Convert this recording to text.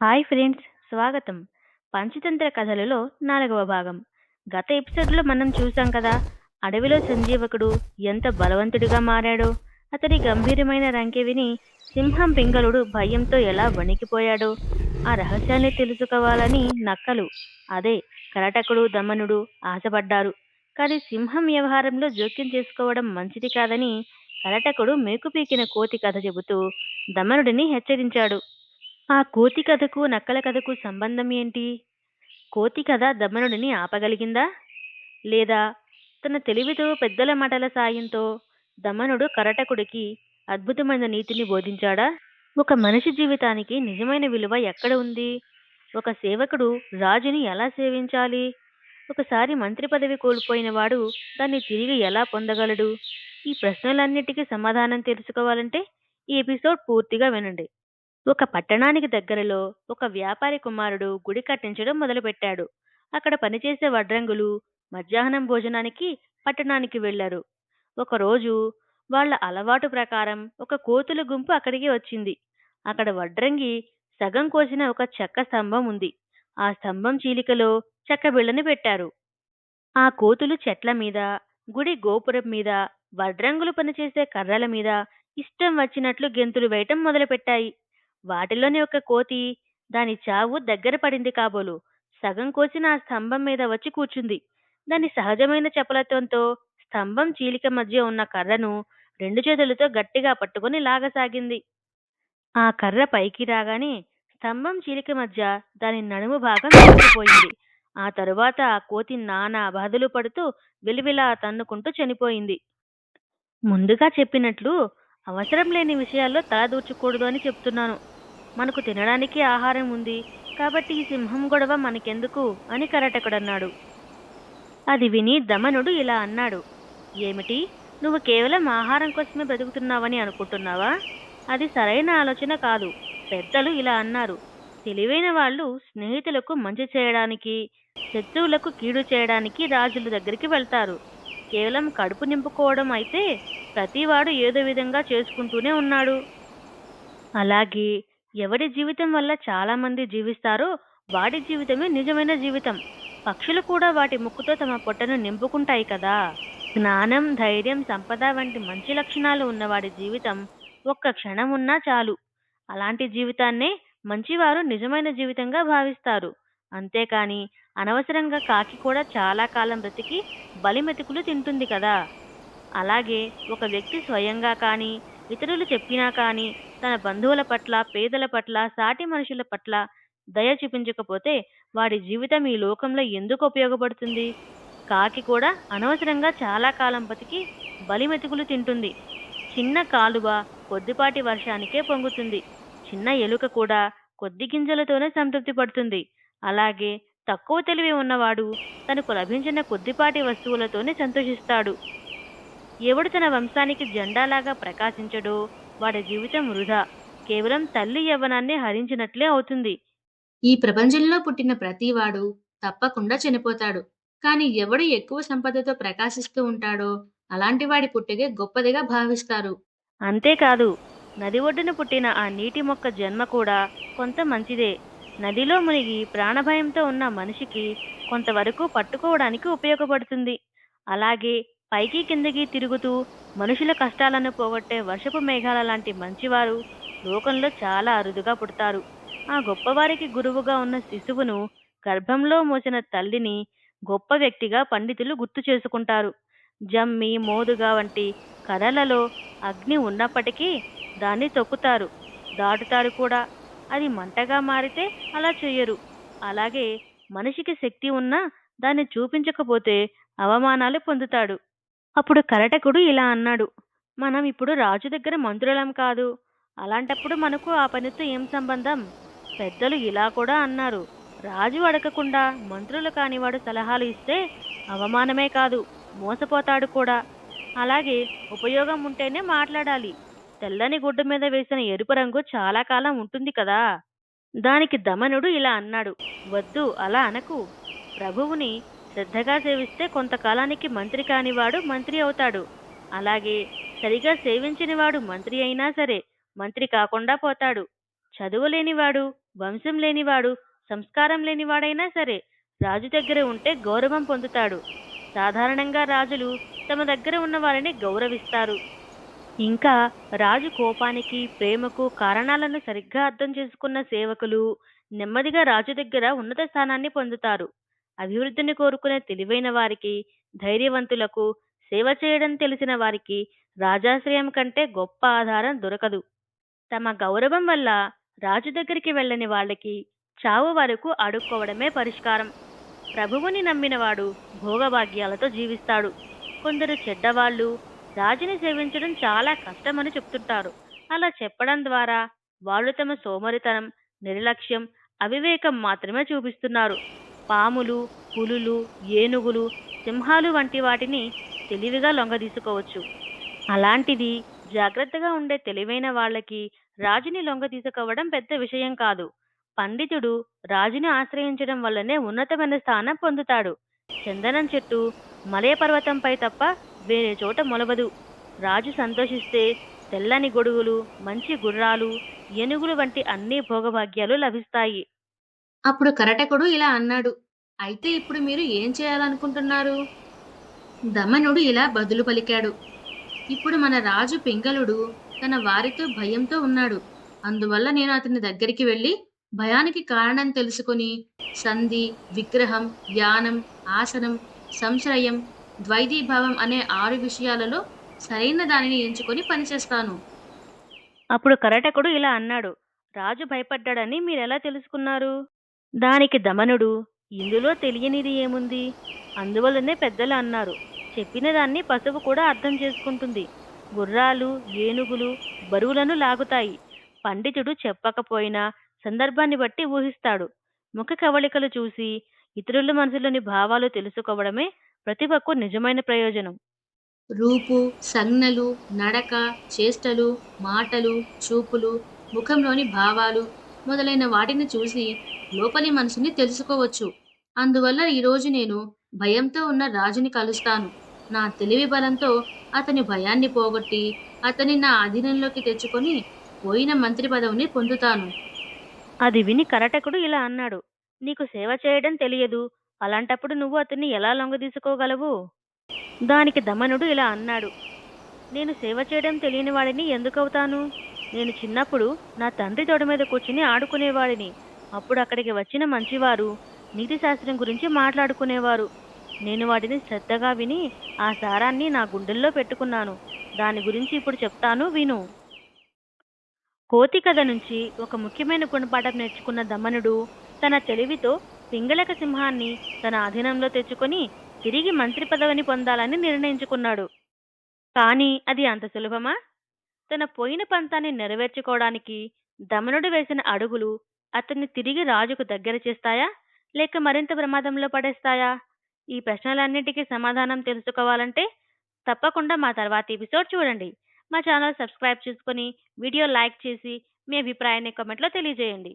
Hi friends స్వాగతం. పంచతంత్ర కథలలో నాలుగవ భాగం. గత ఎపిసోడ్లో మనం చూసాం కదా అడవిలో సంజీవకుడు ఎంత బలవంతుడిగా మారాడో. అతడి గంభీరమైన రంకె విని సింహం పింగళుడు భయంతో ఎలా వణికిపోయాడో. ఆ రహస్యాన్ని తెలుసుకోవాలని నక్కలు అదే కరటకుడు దమనుడు ఆశపడ్డారు. కానీ సింహం వ్యవహారంలో జోక్యం చేసుకోవడం మంచిది కాదని కరటకుడు మేకుపీకిన కోతి కథ చెబుతూ దమనుడిని హెచ్చరించాడు. ఆ కోతి కథకు నక్కల కథకు సంబంధం ఏంటి? కోతి కథ దమనుడిని ఆపగలిగిందా? లేదా తన తెలివితో పెద్దల మాటల సాయంతో దమనుడు కరటకుడికి అద్భుతమైన నీతిని బోధించాడా? ఒక మనిషి జీవితానికి నిజమైన విలువ ఎక్కడ ఉంది? ఒక సేవకుడు రాజుని ఎలా సేవించాలి? ఒకసారి మంత్రి పదవి కోల్పోయిన వాడు దాన్ని తిరిగి ఎలా పొందగలడు? ఈ ప్రశ్నలన్నిటికీ సమాధానం తెలుసుకోవాలంటే ఈ ఎపిసోడ్ పూర్తిగా వినండి. ఒక పట్టణానికి దగ్గరలో ఒక వ్యాపారి కుమారుడు గుడి కట్టించడం మొదలుపెట్టాడు. అక్కడ పనిచేసే వడ్రంగులు మధ్యాహ్నం భోజనానికి పట్టణానికి వెళ్ళారు ఒకరోజు వాళ్ళ అలవాటు ప్రకారం ఒక కోతుల గుంపు అక్కడికి వచ్చింది. అక్కడ వడ్రంగి సగం కోసిన ఒక చెక్క స్తంభం ఉంది. ఆ స్తంభం చీలికలో చెక్క బిళ్ళని పెట్టారు. ఆ కోతులు చెట్ల మీద గుడి గోపురం మీద వడ్రంగులు పనిచేసే కర్రల మీద ఇష్టం వచ్చినట్లు గెంతులు వేయటం మొదలుపెట్టాయి. వాటిలోని ఒక కోతి దాని చావు దగ్గర పడింది కాబోలు. సగం కోసిన ఆ స్తంభం మీద వచ్చి కూర్చుంది. దాని సహజమైన చపలత్వంతో స్తంభం చీలిక మధ్య ఉన్న కర్రను రెండు చేతులతో గట్టిగా పట్టుకొని లాగసాగింది. ఆ కర్ర పైకి రాగానే స్తంభం చీలిక మధ్య దాని నడుము భాగం విరిగిపోయింది ఆ తరువాత ఆ కోతి నానా బాధలు పడుతూ విలువిలా తన్నుకుంటూ చనిపోయింది. ముందుగా చెప్పినట్లు అవసరం లేని విషయాల్లో తల దూర్చకూడదు అని చెప్తున్నాను. మనకు తినడానికి ఆహారం ఉంది. కాబట్టి ఈ సింహం గొడవ మనకెందుకు? అని కరటకుడన్నాడు. అది విని దమనుడు ఇలా అన్నాడు. ఏమిటి? నువ్వు కేవలం ఆహారం కోసమే బ్రతుకుతున్నావని అనుకుంటున్నావా? అది సరైన ఆలోచన కాదు. పెద్దలు ఇలా అన్నారు. తెలివైన వాళ్ళు స్నేహితులకు మంచి చేయడానికి శత్రువులకు కీడు చేయడానికి రాజుల దగ్గరికి వెళ్తారు. కేవలం కడుపు నింపుకోవడం అయితే ప్రతివాడు ఏదో విధంగా చేసుకుంటూనే ఉన్నాడు. అలాగే ఎవడి జీవితం వల్ల చాలామంది జీవిస్తారో వాడి జీవితమే నిజమైన జీవితం. పక్షులు కూడా వాటి ముక్కుతో తమ పొట్టను నింపుకుంటాయి కదా. జ్ఞానం ధైర్యం సంపద వంటి మంచి లక్షణాలు ఉన్నవాడి జీవితం ఒక్క క్షణం ఉన్నా చాలు. అలాంటి జీవితాన్నే మంచివారు నిజమైన జీవితంగా భావిస్తారు. అంతేకాని అనవసరంగా కాకి కూడా చాలా కాలం బ్రతికి బలిమెతుకులు తింటుంది కదా. అలాగే ఒక వ్యక్తి స్వయంగా కానీ ఇతరులు చెప్పినా కానీ తన బంధువుల పట్ల పేదల పట్ల సాటి మనుషుల పట్ల దయ చూపించకపోతే వాడి జీవితం ఈ లోకంలో ఎందుకు ఉపయోగపడుతుంది? కాకి కూడా అనవసరంగా చాలా కాలం బతికి బలిమెతుకులు తింటుంది. చిన్న కాలువ కొద్దిపాటి వర్షానికే పొంగుతుంది. చిన్న ఎలుక కూడా కొద్ది గింజలతోనే సంతృప్తి పడుతుంది. అలాగే తక్కువ తెలివి ఉన్నవాడు తనకు లభించిన కొద్దిపాటి వస్తువులతోనే సంతోషిస్తాడు. ఎవడు తన వంశానికి జెండాలాగా ప్రకాశించడో వాడి జీవితం వృధా. కేవలం తల్లి యవ్వనాన్ని హరించినట్లే అవుతుంది. ఈ ప్రపంచంలో పుట్టిన ప్రతివాడు తప్పకుండా చనిపోతాడు. కానీ ఎవడు ఎక్కువ సంపదతో ప్రకాశిస్తూ ఉంటాడో అలాంటి వాడి పుట్టుకే గొప్పదిగా భావిస్తారు. అంతేకాదు నది ఒడ్డున పుట్టిన ఆ నీటి మొక్క జన్మ కూడా కొంత మంచిదే. నదిలో మునిగి ప్రాణభయంతో ఉన్న మనిషికి కొంతవరకు పట్టుకోవడానికి ఉపయోగపడుతుంది. అలాగే పైకి కిందకి తిరుగుతూ మనుషుల కష్టాలను పోగొట్టే వర్షపు మేఘాల లాంటి మంచివారు లోకంలో చాలా అరుదుగా పుడతారు. ఆ గొప్పవారికి గురువుగా ఉన్న శిశువును గర్భంలో మోసిన తల్లిని గొప్ప వ్యక్తిగా పండితులు గుర్తు చేసుకుంటారు. జమ్మి మోదుగా వంటి కథలలో అగ్ని ఉన్నప్పటికీ దాన్ని తొక్కుతారు. దాటుతారు కూడా. అది మంటగా మారితే అలా చేయరు. అలాగే మనిషికి శక్తి ఉన్నా దాన్ని చూపించకపోతే అవమానాలు పొందుతాడు. అప్పుడు కరటకుడు ఇలా అన్నాడు మనం ఇప్పుడు రాజు దగ్గర మంత్రులం కాదు. అలాంటప్పుడు మనకు ఆ పనితో ఏం సంబంధం? పెద్దలు ఇలా కూడా అన్నారు రాజు అడగకుండా మంత్రులు కానివాడు సలహాలు ఇస్తే అవమానమే కాదు మోసపోతాడు కూడా. అలాగే ఉపయోగం ఉంటేనే మాట్లాడాలి. తెల్లని గుడ్డ మీద వేసిన ఎరుపు రంగు చాలా కాలం ఉంటుంది కదా. దానికి దమనుడు ఇలా అన్నాడు వద్దు అలా అనకు. ప్రభువుని శ్రద్ధగా సేవిస్తే కొంతకాలానికి మంత్రి కానివాడు మంత్రి అవుతాడు. అలాగే సరిగా సేవించనివాడు మంత్రి అయినా సరే మంత్రి కాకుండా పోతాడు. చదువు లేనివాడు వంశం లేనివాడు సంస్కారం లేనివాడైనా సరే రాజు దగ్గర ఉంటే గౌరవం పొందుతాడు. సాధారణంగా రాజులు తమ దగ్గర ఉన్న వారిని గౌరవిస్తారు. ఇంకా రాజు కోపానికి ప్రేమకు కారణాలను సరిగ్గా అర్థం చేసుకున్న సేవకులు నెమ్మదిగా రాజు దగ్గర ఉన్నత స్థానాన్ని పొందుతారు. అభివృద్ధిని కోరుకునే తెలివైన వారికి ధైర్యవంతులకు సేవ చేయడం తెలిసిన వారికి రాజాశ్రయం కంటే గొప్ప ఆధారం దొరకదు. తమ గౌరవం వల్ల రాజు దగ్గరికి వెళ్ళని వాళ్ళకి చావు వరకు అడుక్కోవడమే పరిష్కారం. ప్రభువుని నమ్మినవాడు భోగభాగ్యాలతో జీవిస్తాడు. కొందరు చెడ్డవాళ్ళు రాజుని సేవించడం చాలా కష్టమని చెప్తుంటారు. అలా చెప్పడం ద్వారా వాళ్ళు తమ సోమరితనం నిర్లక్ష్యం అవివేకం మాత్రమే చూపిస్తున్నారు. పాములు పులులు ఏనుగులు సింహాలు వంటి వాటిని తెలివిగా లొంగదీసుకోవచ్చు. అలాంటిది జాగ్రత్తగా ఉండే తెలివైన వాళ్ళకి రాజుని లొంగదీసుకోవడం పెద్ద విషయం కాదు. పండితుడు రాజుని ఆశ్రయించడం వల్లనే ఉన్నతమైన స్థానం పొందుతాడు. చందనం చెట్టు మలయ పర్వతంపై తప్ప వేరే చోట మొలవదు. రాజు సంతోషిస్తే తెల్లని గొడుగులు మంచి గుర్రాలు ఏనుగులు వంటి అన్ని భోగభాగ్యాలు లభిస్తాయి. అప్పుడు కరటకుడు ఇలా అన్నాడు అయితే ఇప్పుడు మీరు ఏం చేయాలనుకుంటున్నారు? దమనుడు ఇలా బదులు పలికాడు ఇప్పుడు మన రాజు పింగళుడు తన వారితో భయంతో ఉన్నాడు అందువల్ల నేను అతని దగ్గరికి వెళ్ళి భయానికి కారణం తెలుసుకొని సంధి విగ్రహం యానం ఆసనం సంశ్రయం ద్వైతీభావం అనే ఆరు విషయాలలో సరైన దానిని ఎంచుకొని పనిచేస్తాను. అప్పుడు కరటకుడు ఇలా అన్నాడు రాజు భయపడ్డాడని మీరెలా తెలుసుకున్నారు? దానికి దమనుడు ఇందులో తెలియనిది ఏముంది? అందువలనే పెద్దలు అన్నారు. చెప్పిన దాన్ని పశువు కూడా అర్థం చేసుకుంటుంది. గుర్రాలు ఏనుగులు బరువులను లాగుతాయి. పండితుడు చెప్పకపోయినా సందర్భాన్ని బట్టి ఊహిస్తాడు. ముఖ కవళికలు చూసి ఇతరుల మనసులోని భావాలు తెలుసుకోవడమే ప్రతిభకు నిజమైన ప్రయోజనం. రూపు సంజ్ఞలు నడక చేష్టలు మాటలు చూపులు ముఖంలోని భావాలు మొదలైన వాటిని చూసి లోపలి మనసుని తెలుసుకోవచ్చు. అందువల్ల ఈరోజు నేను భయంతో ఉన్న రాజుని కలుస్తాను. నా తెలివి బలంతో అతని భయాన్ని పోగొట్టి అతని నా అధీనంలోకి తెచ్చుకొని పోయిన మంత్రి పదవిని పొందుతాను. అది విని కరటకుడు ఇలా అన్నాడు. నీకు సేవ చేయడం తెలియదు. అలాంటప్పుడు నువ్వు అతన్ని ఎలా లొంగదీసుకోగలవు? దానికి దమనుడు ఇలా అన్నాడు. నేను సేవ చేయడం తెలియని వాడిని ఎందుకవుతాను? నేను చిన్నప్పుడు నా తండ్రి తోడ మీద కూర్చుని ఆడుకునేవాడిని. అప్పుడు అక్కడికి వచ్చిన మంచివారు నీతి శాస్త్రం గురించి మాట్లాడుకునేవారు. నేను వాటిని శ్రద్ధగా విని ఆ సారాన్ని నా గుండెల్లో పెట్టుకున్నాను. దాని గురించి ఇప్పుడు చెప్తాను విను. కోతి కథ నుంచి ఒక ముఖ్యమైన గుణపాఠం నేర్చుకున్న దమనుడు తన తెలివితో పింగళక సింహాన్ని తన అధీనంలో తెచ్చుకొని తిరిగి మంత్రి పదవిని పొందాలని నిర్ణయించుకున్నాడు. కానీ అది అంత సులభమా? తన పోయిన పంతాన్ని నెరవేర్చుకోవడానికి దమనుడు వేసిన అడుగులు అతన్ని తిరిగి రాజుకు దగ్గర చేస్తాయా? లేక మరింత ప్రమాదంలో పడేస్తాయా? ఈ ప్రశ్నలన్నిటికీ సమాధానం తెలుసుకోవాలంటే తప్పకుండా మా తర్వాత ఎపిసోడ్ చూడండి. మా ఛానల్ సబ్స్క్రైబ్ చేసుకొని వీడియో లైక్ చేసి మీ అభిప్రాయాన్ని కామెంట్లో తెలియజేయండి.